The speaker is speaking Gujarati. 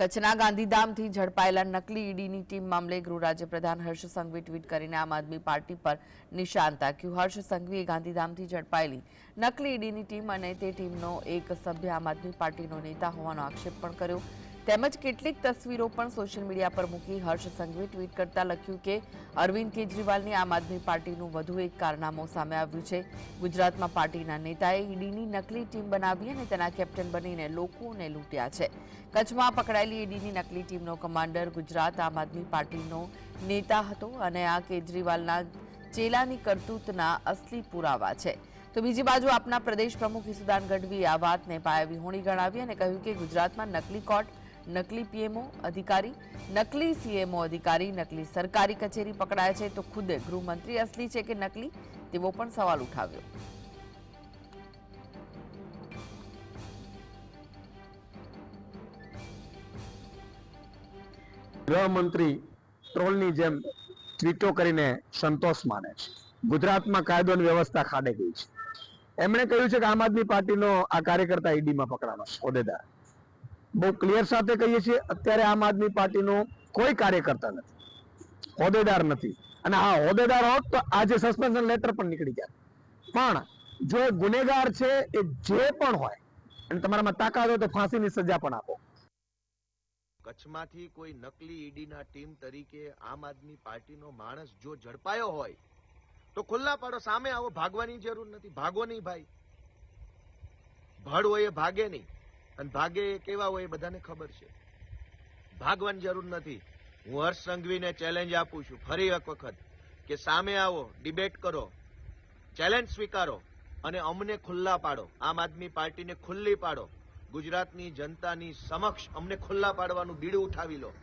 કચ્છના ગાંધીધામથી ઝડપાયેલા નકલી ઈડીની ટીમ મામલે ગૃહ રાજ્યપ્રધાન હર્ષ સંઘવી ટ્વીટ કરીને આમ આદમી પાર્ટી પર નિશાન તાક્યું. હર્ષ સંઘવીએ ગાંધીધામથી ઝડપાયેલી નકલી ઈડીની ટીમ અને તે ટીમનો એક સભ્ય આમ આદમી પાર્ટીનો નેતા હોવાનો આક્ષેપ પણ કર્યો. તેમજ કેટલીક તસવીરો પણ સોશિયલ મીડિયા પર મૂકી હર્ષ સંઘવી ટ્વીટ કરતા લખ્યું કે અરવિંદ કેજરીવાલની આમ આદમી પાર્ટીનું વધુ એક કારનામું સામે આવ્યું છે. ગુજરાતમાં પાર્ટીના નેતાએ ઈડીની નકલી ટીમ બનાવી અને તેના કેપ્ટન બનીને લોકોને લૂંટ્યા છે. કચ્છમાં પકડાયેલી ઈડીની નકલી ટીમનો કમાન્ડર ગુજરાત આમ આદમી પાર્ટીનો નેતા હતો અને આ કેજરીવાલના ચેલાની કરતૂતના અસલી પુરાવા છે. તો બીજી બાજુ આપના પ્રદેશ પ્રમુખ ઈસુદાન ગઢવીએ આ વાતને પાયાવિહોણી ગણાવી અને કહ્યું કે ગુજરાતમાં નકલી કોર્ટ નકલી પીએમઓ અધિકારી, નકલી સીએમઓ અધિકારી, નકલી સરકારી કચેરી પકડાય છે તો ખુદે ગૃહમંત્રી અસલી છે કે નકલી? તેવો પણ સવાલ ઉઠાવ્યો. ગૃહમંત્રી ટ્રોલની જેમ ટ્વીટો કરીને સંતોષ માને છે. ગુજરાતમાં કાયદો અને વ્યવસ્થા ખાડે ગઈ છે. એમણે કહ્યું છે કે આમ આદમી પાર્ટીનો આ કાર્યકર્તા ઈડીમાં પકડાનો છે હોદ્દેદાર. બહુ ક્લિયર સાથે કહીએ છીએ, અત્યારે આમ આદમી પાર્ટીનો કોઈ કાર્યકર્તા નથી. હોદ્દેદાર નથી. અને આ હોદ્દેદાર હોત તો આજે સસ્પેન્શન લેટર પણ નીકળી જાય. પણ જો ગુનેગાર છે એ જે પણ હોય, અને તમારામાં તાકાત હોય તો ફાંસીની સજા પણ આપો. કચ્છમાંથી કોઈ નકલી ઈડીના ટીમ તરીકે આમ આદમી પાર્ટીનો માણસ જો ઝડપાયો હોય, તો ખુલ્લા પાડો સામે આવો, ભાગવાની જરૂર નથી. ભાગો નહીં ભાઈ. ભડ હોય એ ભાગે નહીં. અને ભાગે કેવા હોય એ બધાને ખબર છે. ભાગવાની જરૂર નથી. હું હર્ષ સંઘવીને ચેલેન્જ આપું છું. ફરી એક વખત કે સામે આવો ડિબેટ કરો ચેલેન્જ સ્વીકારો અને અમને ખુલ્લા પાડો. આમ આદમી પાર્ટીને ખુલ્લી પાડો. ગુજરાતની જનતાની સમક્ષ અમને ખુલ્લા પાડવાનું બીડું ઉઠાવી લો.